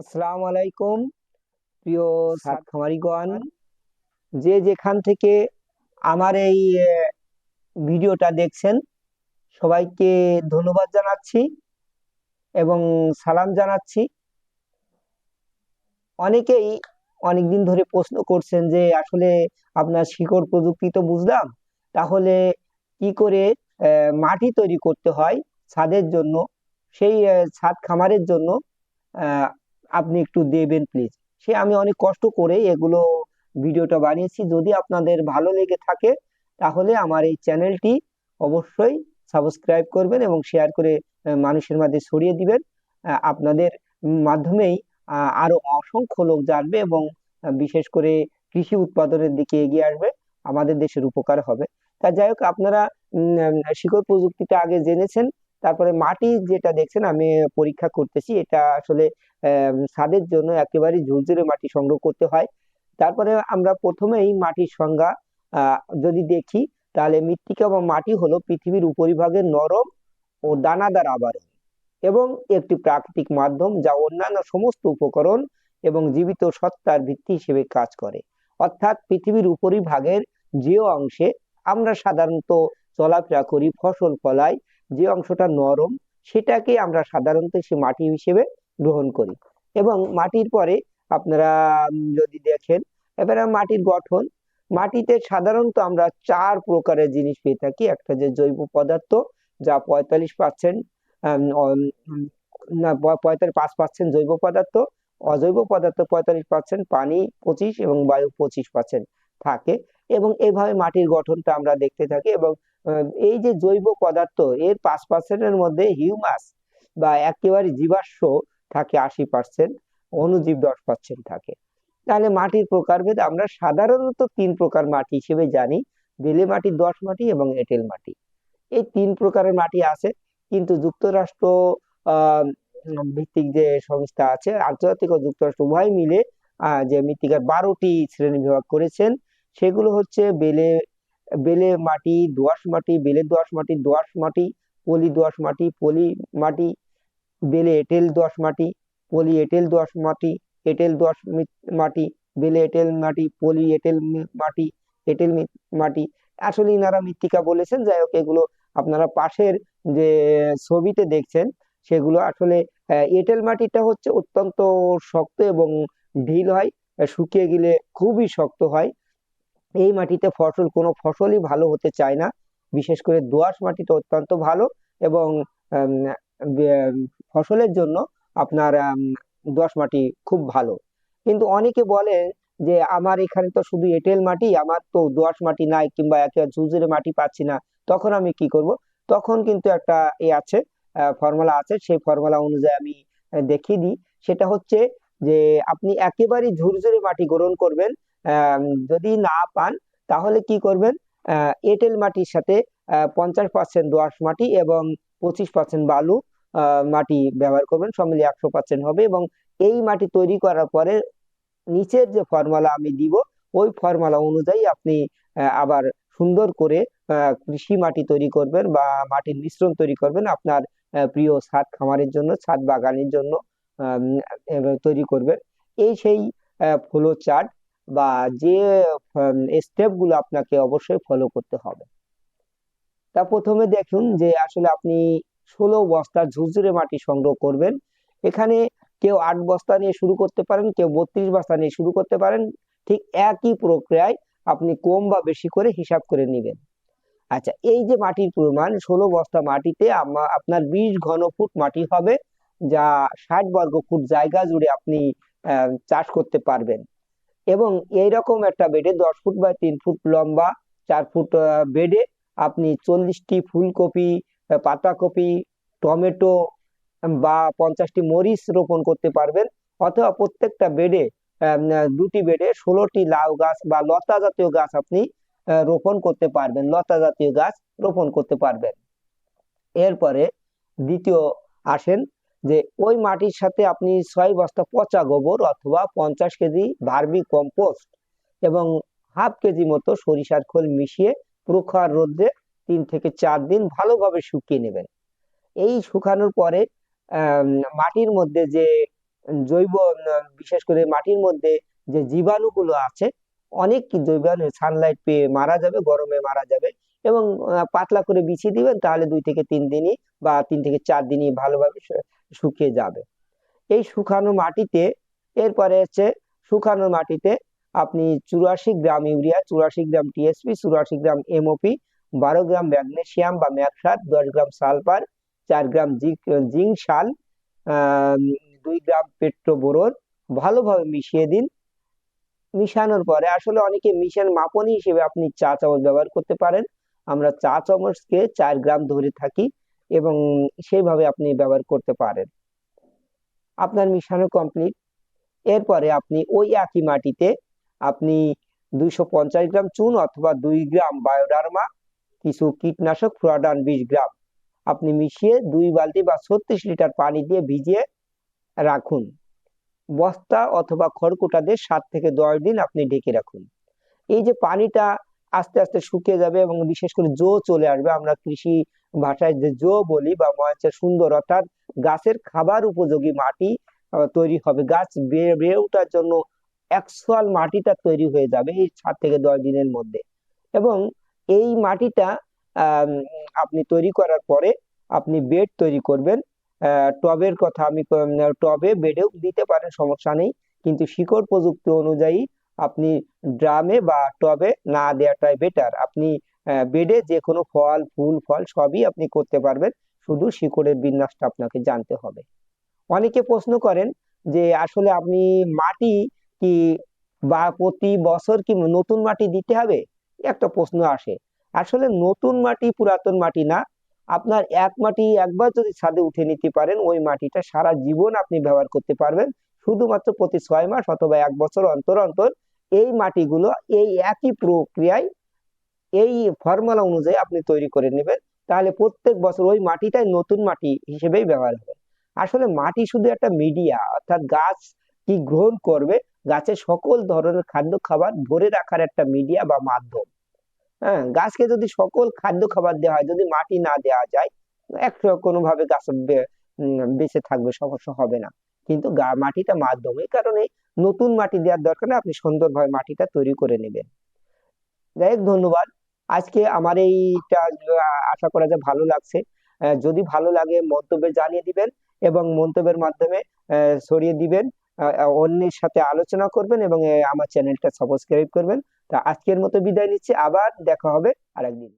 আসসালামু আলাইকুম প্রিয় সাত খামারিগণ যে যেখান থেকে আমার এই ভিডিওটা দেখছেন সবাইকে ধন্যবাদ জানাচ্ছি এবং সালাম জানাচ্ছি। অনেকেই অনেকদিন ধরে প্রশ্ন করছেন যে আসলে আপনার শিকড় প্রযুক্তি তো বুঝলাম তাহলে কি করে আহ, মাটি তৈরি করতে হয় ছাদের জন্য সেই ছাদ খামারের জন্য আহ, আপনি একটু দেবেন প্লিজ সে আমি অনেক কষ্ট করে এগুলো ভিডিওটা বানিয়েছি। যদি আপনাদের ভালো লেগে থাকে, তাহলে আমার এই চ্যানেলটি অবশ্যই সাবস্ক্রাইব করবেন এবং শেয়ার করে মানুষের মাঝে ছড়িয়ে দিবেন। আপনাদের মাধ্যমেই আরও অসংখ্য লোক জানবে এবং বিশেষ করে কৃষি উৎপাদনের দিকে এগিয়ে আসবে। আমাদের দেশের উপকার হবে। তা যাই হোক, আপনারা শিকড় প্রযুক্তিটা আগে জেনেছেন। তারপরে মাটি যেটা দেখছেন, আমি পরীক্ষা করতেছি, এটা আসলে ছাদের জন্য একেবারে ঝুরঝুরে মাটি সংগ্রহ করতে হয়। তারপরে আমরা প্রথমেই মাটির সংজ্ঞা যদি দেখি, তাহলে মৃত্তিকা বা মাটি হলো পৃথিবীর উপরিভাগের নরম ও দানাদার আবরণ এবং একটি প্রাকৃতিক মাধ্যম যা অন্যান্য সমস্ত উপকরণ এবং জীবিত সত্তার ভিত্তি হিসেবে কাজ করে। অর্থাৎ পৃথিবীর উপরিভাগের যে অংশে আমরা সাধারণত চলাফেরা করি ফসল ফলাই যে অংশটা নরম, সেটাকে আমরা সাধারণত সে মাটি হিসেবে গ্রহণ করি। এবং মাটির পরে আপনারা যদি দেখেন, এবারে মাটির গঠন। মাটিতে সাধারণত আমরা চার প্রকারের জিনিস পেয়ে থাকি। একটা যে জৈব পদার্থ, যা পঁয়তাল্লিশ পার্সেন্ট না পঁয়তাল্লিশ, পাঁচ পার্সেন্ট জৈব পদার্থ, অজৈব পদার্থ পঁয়তাল্লিশ পার্সেন্ট পানি পঁচিশ এবং বায়ু পঁচিশ পার্সেন্ট থাকে। এবং এভাবে মাটির গঠনটা আমরা দেখতে থাকি এবং এই যে জৈব পদার্থ, এর পাঁচ পার্সেন্টের মধ্যে হিউমাস বা একেবারে জীবাশ্ম থাকে আশি পার্সেন্ট অণুজীব দশ পার্সেন্ট থাকে। তাহলে মাটির প্রকারভেদ আমরা সাধারণত তিন প্রকার মাটি হিসেবে জানি, বেলে মাটি দোআঁশ মাটি এবং এঁটেল মাটি। এই তিন প্রকারের মাটি আছে, কিন্তু যুক্তরাষ্ট্র ভিত্তিক যে সংস্থা আছে, আন্তর্জাতিক ও যুক্তরাষ্ট্র উভয় মিলে যে মৃত্তিকার বারোটি শ্রেণি বিভাগ করেছেন, সেগুলো হচ্ছে বেলে বেলে মাটি, দোআঁশ মাটি, বেলে দোআঁশ মাটি দোআঁশ মাটি, পলি দোআঁশ মাটি, পলি মাটি, বেলে এঁটেল দোআঁশ মাটি, পলি এঁটেল দোআঁশ মাটি, এঁটেল দোআঁশ মাটি, বেলে এঁটেল মাটি, পলি এঁটেল মাটি এঁটেল মাটি। আসলে ইনারা মৃত্তিকা বলেছেন, যাই হোক, এগুলো আপনারা পাশের যে ছবিতে দেখছেন, সেগুলো আসলে এঁটেল মাটিটা হচ্ছে অত্যন্ত শক্ত এবং ঢিল হয়, শুকিয়ে গেলে খুবই শক্ত হয়। এই মাটিতে ফসল, কোনো ফসলই ভালো হতে চায় না। বিশেষ করে দোআঁশ মাটিটা অত্যন্ত ভালো এবং ফসলের জন্য আপনার দোআঁশ মাটি খুব ভালো। কিন্তু অনেকে বলে যে, আমার এখানে তো শুধু এঁটেল মাটি, আমার তো দোআঁশ মাটি নাই কিংবা একেবারে ঝুরঝুরে মাটি পাচ্ছি না। তখন আমি কি করব? তখন কিন্তু একটা এ আছে ফর্মুলা আছে। সেই ফর্মুলা অনুযায়ী আমি দেখিয়ে দিই। সেটা হচ্ছে যে, আপনি একেবারেই ঝুরঝুরে মাটি গ্রহণ করবেন। যদি না পান, তাহলে কি করবেন? এঁটেল মাটির সাথে পঞ্চাশ পার্সেন্ট দোআঁশ মাটি এবং পঁচিশ পার্সেন্ট বালু মাটি ব্যবহার করবেন। সব মিলিয়ে একশো পার্সেন্ট হবে এবং এই মাটি তৈরি করার পরে নিচের যে ফর্মুলা আমি দিব, ওই ফর্মুলা অনুযায়ী আপনি আবার সুন্দর করে কৃষি মাটি তৈরি করবেন বা মাটির মিশ্রণ তৈরি করবেন আপনার প্রিয় ছাদ খামারের জন্য, ছাদ বাগানের জন্য তৈরি করবেন। এই সেই ফ্লো চার্ট বা যে স্টেপগুলো আপনাকে অবশ্যই ফলো করতে হবে। তা প্রথমে দেখুন যে, আসলে আপনি ষোলো বস্তার ঝুরঝুরে মাটি সংগ্রহ করবেন। এখানে কেউ আট বস্তা নিয়ে শুরু করতে পারেন, কেউ বত্রিশ বস্তা নিয়ে শুরু করতে পারেন। ঠিক একই প্রক্রিয়ায় আপনি কম বা বেশি করে হিসাব করে নেবেন। আচ্ছা এই যে মাটির পরিমাণ, ষোলো বস্তা মাটিতে আপনার বিশ ঘন ফুট মাটি হবে, যা ষাট বর্গ ফুট জায়গা জুড়ে আপনি চাষ করতে পারবেন। এবং এইরকম একটা বেডে দশ ফুট বা তিন ফুট লম্বা, চার ফুট বেডে আপনি চল্লিশটি ফুলকপি পাতাকপি, টমেটো বা পঞ্চাশটি মরিচ রোপণ করতে পারবেন। অথবা প্রত্যেকটা বেডে দুটি বেডে ষোলোটি লাউ গাছ বা লতা জাতীয় গাছ আপনি রোপণ করতে পারবেন। লতা জাতীয় গাছ রোপণ করতে পারবেন। এরপরে দ্বিতীয় আসেন যে ওই মাটির সাথে আপনি ছয় বস্তা পচা গোবর অথবা পঞ্চাশ কেজি ভার্মি কম্পোস্ট এবং হাফ কেজি মতো সরিষার খোল মিশিয়ে প্রখর রোদ্রে তিন থেকে চার দিন ভালোভাবে শুকিয়ে নেবেন। এই শুকানোর পরে মাটির মধ্যে যে জৈব, বিশেষ করে মাটির মধ্যে যে জীবাণুগুলো আছে, অনেক কি জীবাণু সানলাইট পেয়ে মারা যাবে, গরমে মারা যাবে এবং পাতলা করে বিছিয়ে দিবেন, তাহলে দুই থেকে তিন দিনই বা তিন থেকে চার দিনই ভালোভাবে শুকিয়ে যাবে। এই শুকানো মাটিতে, এরপরে হচ্ছে শুকানো মাটিতে আপনি চুরাশি গ্রাম ইউরিয়া, চুরাশি গ্রাম টিএসপি চুরাশি গ্রাম এমওপি বারো গ্রাম ম্যাগনেসিয়াম বা ম্যাগসার, দশ গ্রাম সালফার, চার গ্রাম জিঙ্ক সাল দুই গ্রাম পেট্রোবোরন ভালোভাবে মিশিয়ে দিন। মিশানোর পরে আসলে অনেকে মিশান মাপনি হিসেবে আপনি চা চামচ ব্যবহার করতে পারেন। আমরা চা চামচকে চার গ্রাম ধরে থাকি। এবং সেইভাবে আপনি ব্যবহার করতে পারেন। আপনার মিশানো কমপ্লিট এরপরে আপনি ওই একই মাটিতে আপনি দুইশো পঞ্চাশ গ্রাম চুন অথবা দুই গ্রাম বায়োডার্মা, কিছু কীটনাশক, ফ্লোরাডান বিশ গ্রাম। আপনি মিশিয়ে দুই বালতি বা ছত্রিশ লিটার পানি দিয়ে ভিজিয়ে রাখুন। বস্তা অথবা খড়কুটা দিয়ে সাত থেকে দশ দিন আপনি ঢেকে রাখুন। এই যে পানিটা আস্তে আস্তে শুকিয়ে যাবে এবং বিশেষ করে জো চলে আসবে, আমরা কৃষি ভাষায় যে জো বলি বা ময়াচের সুন্দর, অর্থাৎ গাছের খাবার উপযোগী মাটি তৈরি হবে। গাছ বেড়ে ওঠার জন্য অ্যাকচুয়াল মাটিটা তৈরি হয়ে যাবে এই সাত থেকে দশ দিনের মধ্যে। এবং এই মাটিটা আপনি তৈরি করার পরে আপনি বেড তৈরি করবেন। টবের কথা আমি টবে বেডেও দিতে পারেন, সমস্যা নেই। কিন্তু শিকড় প্রযুক্তি অনুযায়ী আপনি ড্রামে বা টবে না দেওয়াটাই বেটার আপনি বেডে যে কোনো ফল, ফুল, ফল সবই আপনি করতে পারবেন। শুধু শিকড়ের বিন্যাসটা আপনাকে জানতে হবে। অনেকে প্রশ্ন করেন যে, আসলে আপনি মাটি কি বা প্রতি বছর কি নতুন মাটি দিতে হবে? একটা প্রশ্ন আসে। আসলে নতুন মাটি পুরাতন মাটি না। আপনার এক মাটি একবার যদি ছাদে উঠে নিতে পারেন, ওই মাটিটা সারা জীবন আপনি ব্যবহার করতে পারবেন। শুধুমাত্র প্রতি ছয় মাস অথবা এক বছর অন্তর অন্তর এই মাটিগুলো এই একই প্রক্রিয়ায় এই ফর্মুলা অনুযায়ী আপনি তৈরি করে নেবেন। তাহলে প্রত্যেক বছর ওই মাটিটাই নতুন মাটি হিসেবেই ব্যবহার হবে। আসলে মাটি শুধু একটা মিডিয়া অর্থাৎ গাছ কি গ্রহণ করবে, গাছের সকল ধরনের খাদ্য খাবার ধরে রাখার একটা মিডিয়া বা মাধ্যম। হ্যাঁ গাছকে যদি সকল খাদ্য খাবার দেওয়া হয়, যদি মাটি না দেওয়া যায়, একটা কোনোভাবে গাছ বেঁচে থাকবে, সমস্যা হবে না। কিন্তু মাটিটা মাধ্যম। এই কারণে নতুন মাটি দেওয়ার দরকার আপনি সুন্দরভাবে মাটিটা তৈরি করে নেবেন। যাই হোক, ধন্যবাদ। আজকে আমার এইটা আশা করা যায় ভালো লাগছে। যদি ভালো লাগে মন্তব্যে জানিয়ে দিবেন এবং মন্তব্যের মাধ্যমে ছড়িয়ে দিবেন অন্যের সাথে আলোচনা করবেন এবং আমার চ্যানেলটা সাবস্ক্রাইব করবেন। তা আজকের মতো বিদায় নিচ্ছি। আবার দেখা হবে আরেকদিন।